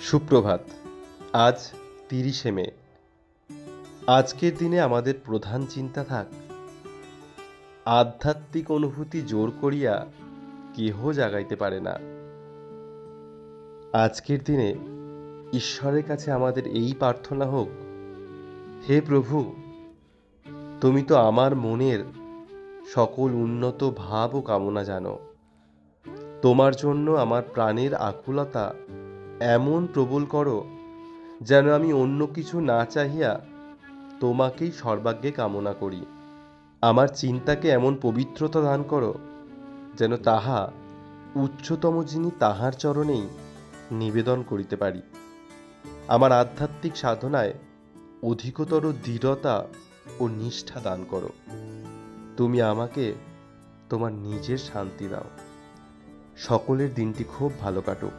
সুপ্রভাত। আজ তিরিশে মে। আজকের দিনে আমাদের প্রধান চিন্তা থাক। আধ্যাত্মিক অনুভূতি জোর করিয়া কেহ জাগাইতে পারে না। আজকের দিনে ঈশ্বরের কাছে আমাদের এই প্রার্থনা হোক, হে প্রভু, তুমি তো আমার মনের সকল উন্নত ভাব ও কামনা জানো। তোমার জন্য আমার প্রাণের আকুলতা এমন প্রবল করো, যেন আমি অন্য কিছু না চাহিয়া তোমাকেই সর্বাগ্যে কামনা করি। আমার চিন্তাকে এমন পবিত্রতা দান করো, যেন তাহা উচ্চতম যিনি তাহার চরণেই নিবেদন করিতে পারি। আমার আধ্যাত্মিক সাধনায় অধিকতর দৃঢ়তা ও নিষ্ঠা দান করো। তুমি আমাকে তোমার নিজের শান্তি দাও। সকলের দিনটি খুব ভালো কাটুক।